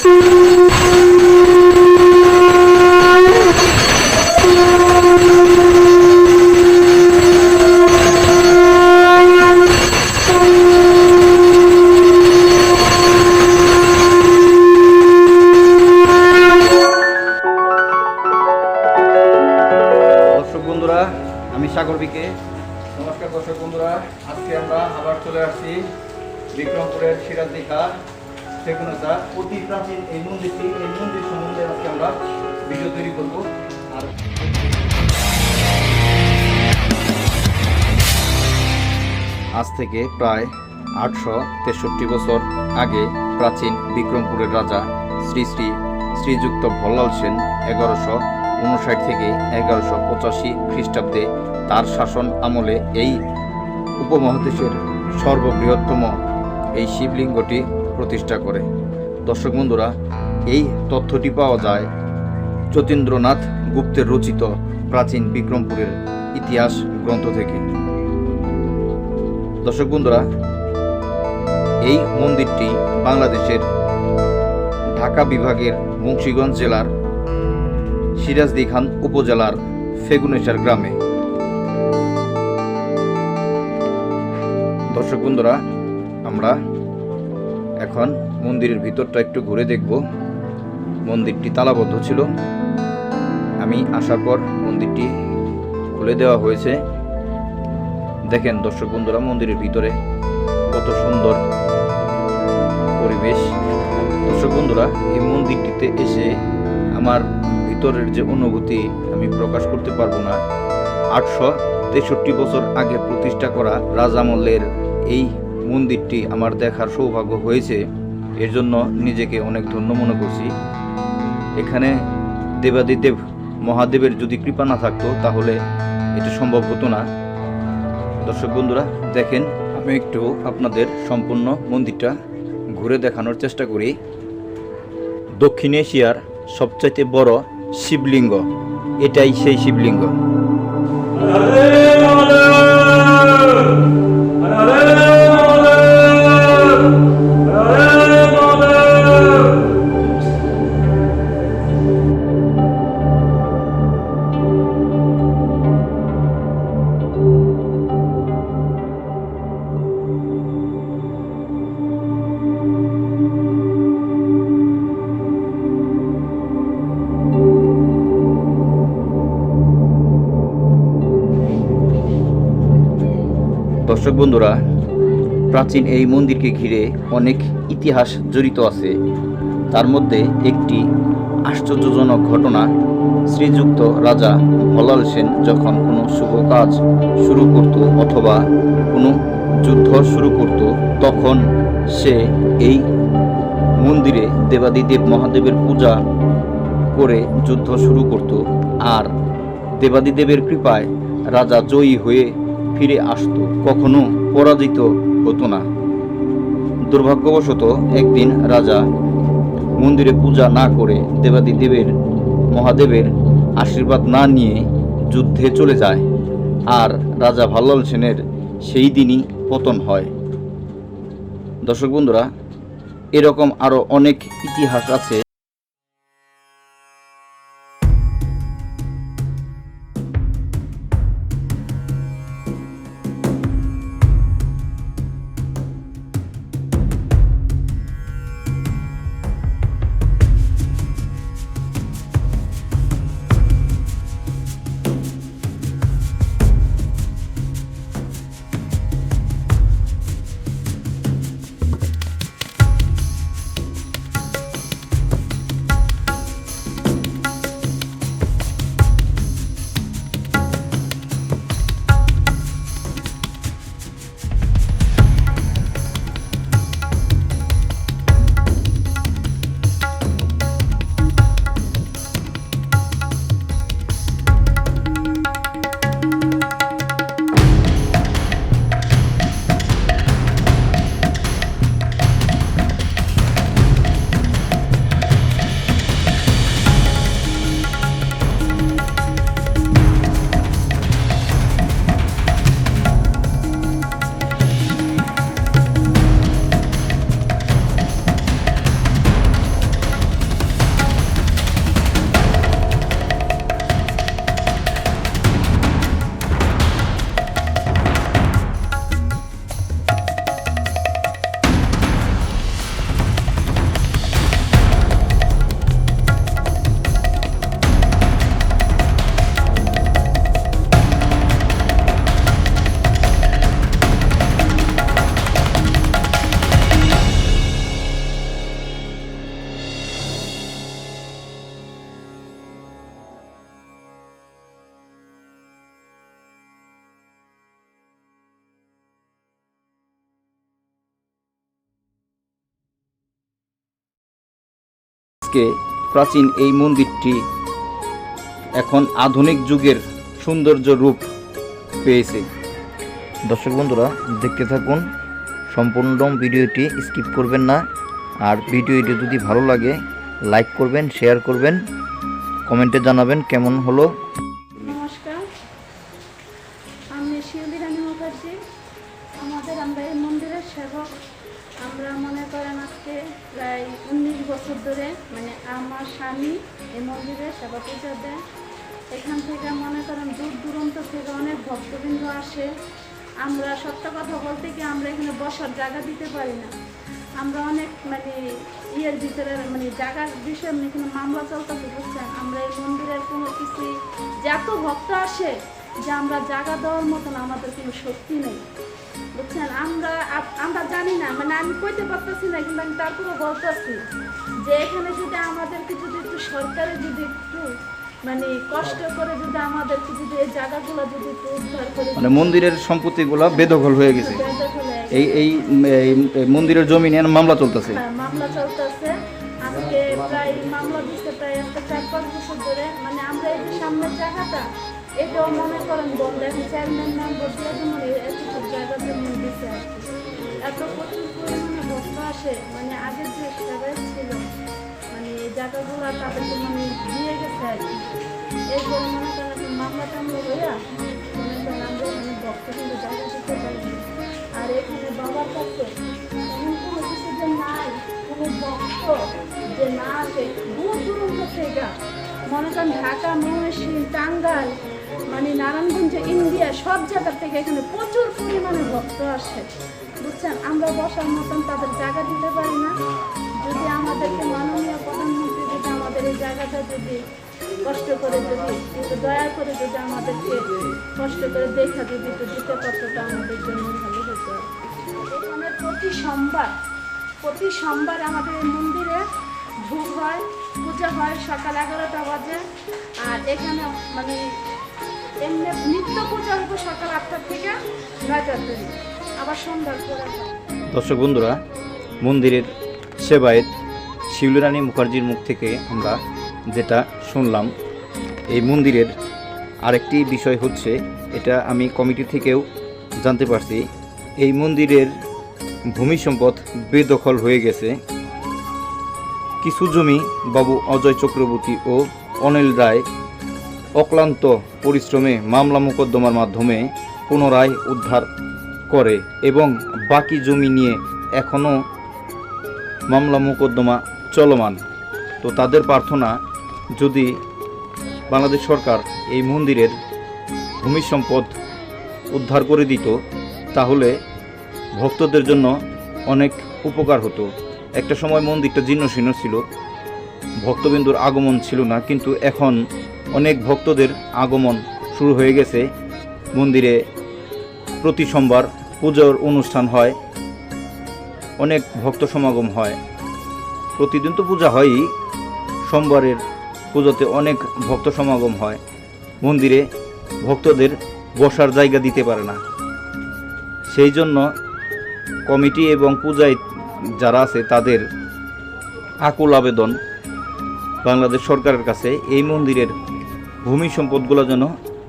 দর্শক বন্ধুরা, আমি সাগর বিকে। নমস্কার দর্শক বন্ধুরা, আজকে আমরা আবার চলে আসছি বিক্রমপুরের সিরাজদি খা সেগুনতা অতি প্রাচীন এই মন্দিরটি, এই মন্দির সম্বন্ধে আজকে আমরা ভিডিও তৈরি করব। আর আজ থেকে প্রায় আটশো তেষট্টি বছর আগে প্রাচীন বিক্রমপুরের রাজা শ্রী শ্রী শ্রীযুক্ত ভল্লাল সেন এগারোশো উনষাট থেকে এগারোশো পঁচাশি খ্রিস্টাব্দে তার শাসন আমলে এই উপমহাদেশের সর্ববৃহত্তম এই শিবলিঙ্গটি প্রতিষ্ঠা করে। দর্শক বন্ধুরা, এই তথ্যটি পাওয়া যায় যতীন্দ্রনাথ গুপ্তের রচিত প্রাচীন বিক্রমপুরের ইতিহাস গ্রন্থ থেকে। দর্শক বন্ধুরা, এই মন্দিরটি বাংলাদেশের ঢাকা বিভাগের মুন্সিগঞ্জ জেলার সিরাজদি খান উপজেলার ফেগুনেশার গ্রামে। দর্শক বন্ধুরা, আমরা এখন মন্দিরের ভিতরটা একটু ঘুরে দেখব। মন্দিরটি তালাবদ্ধ ছিল। আমি আসার পর মন্দিরটি খুলে দেওয়া হয়েছে। দেখেন দর্শক বন্ধুরা, মন্দিরের ভিতরে কত সুন্দর পরিবেশ। দর্শক বন্ধুরা, এই মন্দিরটিতে এসে আমার ভিতরের যে অনুভূতি আমি প্রকাশ করতে পারব না। আটশো তেষট্টি বছর আগে প্রতিষ্ঠা করা রাজামল্লের এই মন্দিরটি আমার দেখার সৌভাগ্য হয়েছে। এর জন্য নিজেকে অনেক ধন্য মনে করছি। এখানে দেবাদিদেব মহাদেবের যদি কৃপা না থাকতো, তাহলে এটা সম্ভব হতো না। দর্শক বন্ধুরা, দেখেন, আমি একটু আপনাদের সম্পূর্ণ মন্দিরটা ঘুরে দেখানোর চেষ্টা করি। দক্ষিণ এশিয়ার সবচাইতে বড় শিবলিঙ্গ, এটাই সেই শিবলিঙ্গ। দর্শক বন্ধুরা, প্রাচীন এই মন্দিরকে ঘিরে অনেক ইতিহাস জড়িত আছে। তার মধ্যে একটি আশ্চর্যজনক ঘটনা, শ্রীযুক্ত রাজা ভলাল সেন যখন কোনো শুভ কাজ শুরু করত অথবা কোনো যুদ্ধ শুরু করত, তখন সে এই মন্দিরে দেবাদিদেব মহাদেবের পূজা করে যুদ্ধ শুরু করত। আর দেবাদিদেবের কৃপায় রাজা জয়ী হয়ে ফিরে আসতো, কখনো পরাজিত হতো না। দুর্ভাগ্যবশত একদিন রাজা মন্দিরে পূজা না করে দেবাদিদেবের, মহাদেবের আশীর্বাদ না নিয়ে যুদ্ধে চলে যায়। আর রাজা ভাল্লাল সেনের সেই দিনই পতন হয়। দর্শক বন্ধুরা, এরকম আরও অনেক ইতিহাস আছে আজকে প্রাচীন এই মন্দিরটি এখন আধুনিক যুগের সৌন্দর্য রূপ পেয়েছে। দর্শক বন্ধুরা, দেখতে থাকুন। সম্পূর্ণ ভিডিওটি স্কিপ করবেন না। আর ভিডিওটি যদি ভালো লাগে, লাইক করবেন, শেয়ার করবেন। কমেন্টে জানাবেন কেমন হলো। অনেক মানে ইয়ের ভিতরে মানে জায়গার বিষয়ে মানে এখানে মামলা চলতেছে বুঝছেন? আমরা এই মন্দিরের কোনো কিছু যে এত ভক্ত আসে যে আমরা জায়গা দেওয়ার মতন আমাদের কোনো শক্তি নেই বুঝছেন? আমরা আমরা জানি না মানে আমি কইতে পারতেছি না কিন্তু আমি তারপরে বলতেছি যে এখানে যদি আমাদেরকে যদি একটু সরকারে যদি একটু মানে কষ্ট করে যদি আমাদেরকে যদি এই জায়গাগুলো যদি একটু উদ্ধার করে মানে মন্দিরের সম্পত্তিগুলো বেদখল হয়ে গেছে। এই এই মন্দিরের জমি নিয়ে মামলা চলতেছে। হ্যাঁ, মামলা প্রায় মামলা দিচ্ছে প্রায় একটা চার পাঁচ বছর ধরে। মানে আমরা জায়গাটা এটাও মনে করেন চেয়ারম্যান দিয়ে মানে দিচ্ছে এত প্রচুর মানে আগের যে জায়গায় ছিল মানে জায়গাগুলো মানে দিয়ে গেছে আর কি। এরপরে মনে করেন মামলা টামলা হইয়া মনে করেন আমরা জায়গা বাবার কাছে এমন যে নাই, কোনো ভক্ত যে না আসে, দূর দূরান্ত থেকে মনে করেন ঢাকা, ময়মনসিংহ টাঙ্গাল মানে নারায়ণগঞ্জ, ইন্ডিয়া, সব জায়গা থেকে এখানে প্রচুর পরিমাণে ভক্ত আসে। বুঝছেন? আমরা বসার মতন তাদের জায়গা দিতে পারি না। যদি আমাদেরকে মাননীয় প্রধানমন্ত্রী যদি আমাদের এই জায়গাটা যদি কষ্ট করে যদি একটু দয়া করে যদি আমাদেরকে কষ্ট করে দেখা যদি একটু দিতে পারতো আমাদের জন্য ভালো হতো। এখানে প্রতি সোমবার প্রতি সোমবার আমাদের মন্দিরে ভোগ হয়, পূজা হয় সকাল এগারোটা বাজে। আর এখানে মানে এমনি নিত্য পূজা হবে সকাল আটটার থেকে নয়টার তৈরি আবার সন্ধ্যার দর্শক বন্ধুরা, মন্দিরের সেবায়েত শিবলিরানী মুখার্জির মুখ থেকে আমরা যেটা শুনলাম, এই মন্দিরের আরেকটি বিষয় হচ্ছে, এটা আমি কমিটি থেকেও জানতে পারছি এই মন্দিরের ভূমি সম্পদ বেদখল হয়ে গেছে। কিছু জমি বাবু অজয় চক্রবর্তী ও অনিল রায় অক্লান্ত পরিশ্রমে মামলা মোকদ্দমার মাধ্যমে পুনরায় উদ্ধার করে এবং বাকি জমি নিয়ে এখনও মামলা মোকদ্দমা চলমান। তো তাদের প্রার্থনা, যদি বাংলাদেশ সরকার এই মন্দিরের ভূমি সম্পদ উদ্ধার করে দিত তাহলে ভক্তদের জন্য অনেক উপকার হতো। একটা সময় মন্দিরটা জীর্ণ শীর্ণ ছিল। ভক্তবিন্দুর আগমন ছিল না, কিন্তু এখন অনেক ভক্তদের আগমন শুরু হয়ে গেছে। মন্দিরে প্রতি সোমবার পুজোর অনুষ্ঠান হয়, অনেক ভক্ত সমাগম হয়। প্রতিদিন তো পূজা হয়ই, সোমবারের পুজোতে অনেক ভক্ত সমাগম হয়। মন্দিরে ভক্তদের বসার জায়গা দিতে পারে না। সেই জন্য কমিটি এবং পূজায় যারা আছে তাদের আকুল আবেদন বাংলাদেশ সরকারের কাছে এই মন্দিরের ভূমি সম্পদগুলো যেন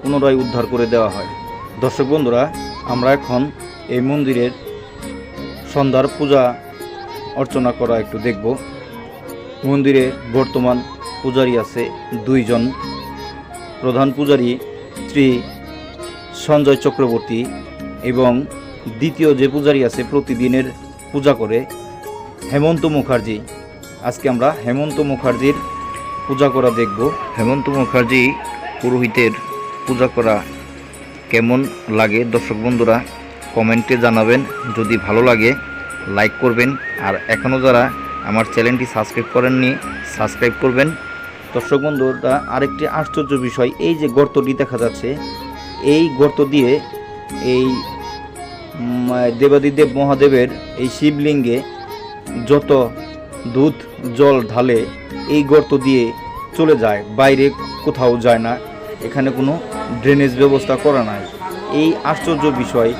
পুনরায় উদ্ধার করে দেওয়া হয়। দর্শক বন্ধুরা, আমরা এখন এই মন্দিরের সন্ধ্যার পূজা অর্চনা করা একটু দেখব। মন্দিরে বর্তমান পূজারী আছে দুইজন। প্রধান পূজারী শ্রী সঞ্জয় চক্রবর্তী এবং দ্বিতীয় যে পূজারী আছে প্রতিদিনের পূজা করে, হেমন্ত মুখার্জি। আজকে আমরা হেমন্ত মুখার্জির পূজা করা দেখব। হেমন্ত মুখার্জি পুরোহিতের পূজা করা কেমন লাগে? দর্শক বন্ধুরা, কমেন্টে জানাবেন। যদি ভালো লাগে, লাইক করবেন। আর এখনও যারা আমার চ্যানেলটি সাবস্ক্রাইব করেননি, সাবস্ক্রাইব করবেন। দর্শক বন্ধুরা, আরেকটি আশ্চর্য বিষয়, এই যে গর্তটি দেখা যাচ্ছে, এই গর্ত দিয়ে এই দেবাদিদেব মহাদেবের এই শিবলিঙ্গে যত দুধ, জল ঢালে এই গর্ত দিয়ে চলে যায়, বাইরে কোথাও যায় না, এখানে কোনো ড্রেনেজ ব্যবস্থা করা নাই। এই আশ্চর্য বিষয়,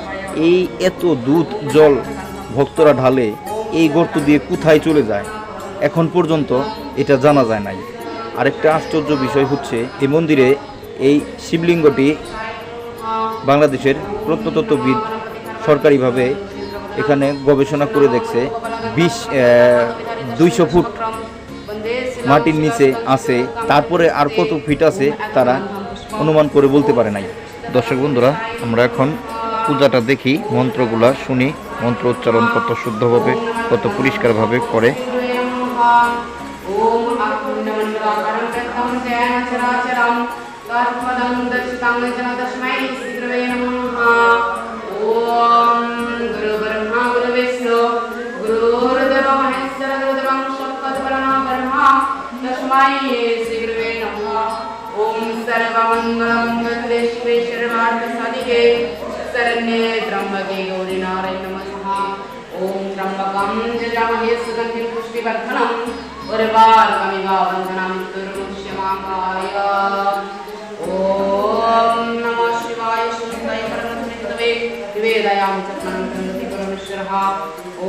এই এত দুধ, জল ভক্তরা ঢালে এই গর্ত দিয়ে কোথায় চলে যায়? এখন পর্যন্ত এটা জানা যায় নাই। আরেকটা আশ্চর্য বিষয় হচ্ছে, এই মন্দিরে এই শিবলিঙ্গটি বাংলাদেশের প্রত্নতত্ত্ববিদ সরকারিভাবে এখানে গবেষণা করে দেখছে, বিশ দুইশো ফুট মাটির নিচে আছে, তারপরে আর কত ফিট আছে তারা অনুমান করে বলতে পারে নাই। দর্শক বন্ধুরা, আমরা এখন পূজাটা দেখি, মন্ত্রগুলা শুনি, মন্ত্র উচ্চারণ কত শুদ্ধভাবে, কত পরিষ্কারভাবে করে। अखण्डमण्डलाकारं प्रथमं जयन चराचरं तत्पदं दर्शितं च तस्मै श्रीगुरवे नमः ॐ गुरुब्रह्मा गुरुविष्णु गुरुर्देव महेश्वर गुरुदेवं सत्पदपरणा ब्रह्मा तस्मै श्रीगुरवे नमः ॐ सर्वमङ्गलमङ्गले शिवे सर्वार्थसाधिके शरण्ये त्र्यम्बके गौरी नारायण नमः ॐ त्र्यम्बकं जजामहे सुगन्धिं पुष्टिवर्धनम् उर्वारुकमिव वन्दनं दुर्मुष्यमाकाय ॐ नमः शिवाय शुद्धाय परमनिर्दवे निवेदयां च प्रणन्ति परमेश्वरः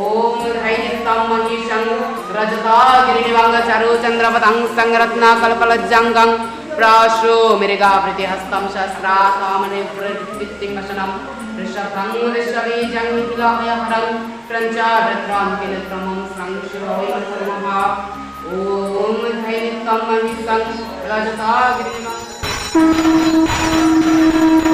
ॐ धैर्यं महिषं रजतागिरिनिवाङ्गचरो चन्द्रपतं सङ्रत्नाकल्पलज्जाङ्गं प्राशो मृगावृतिहस्तं शस्त्राकामने वृत्तिङ्गशनं ऋषभं ऋषबीजं किलाहयहरं प्रञ्चाभद्रां किलत्रमं संशिवै नमः ॐ धैर्यं महिषं रजतागिरिनिवाङ्ग पवात्मा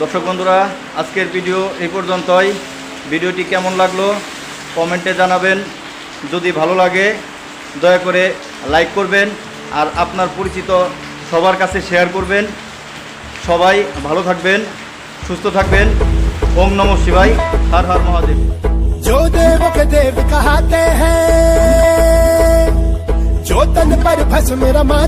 দর্শক বন্ধুরা আজকের ভিডিও এই পর্যন্তই ভিডিওটি কেমন লাগলো কমেন্টে জানাবেন যদি ভালো লাগে দয়া করে লাইক করবেন আর আপনার পরিচিত সবার কাছে শেয়ার করবেন সবাই ভালো থাকবেন সুস্থ থাকবেন ওম নম শিবাই হর হর মহাদেব जो देव के देव कहाते हैं जो तन पर भस्म रमा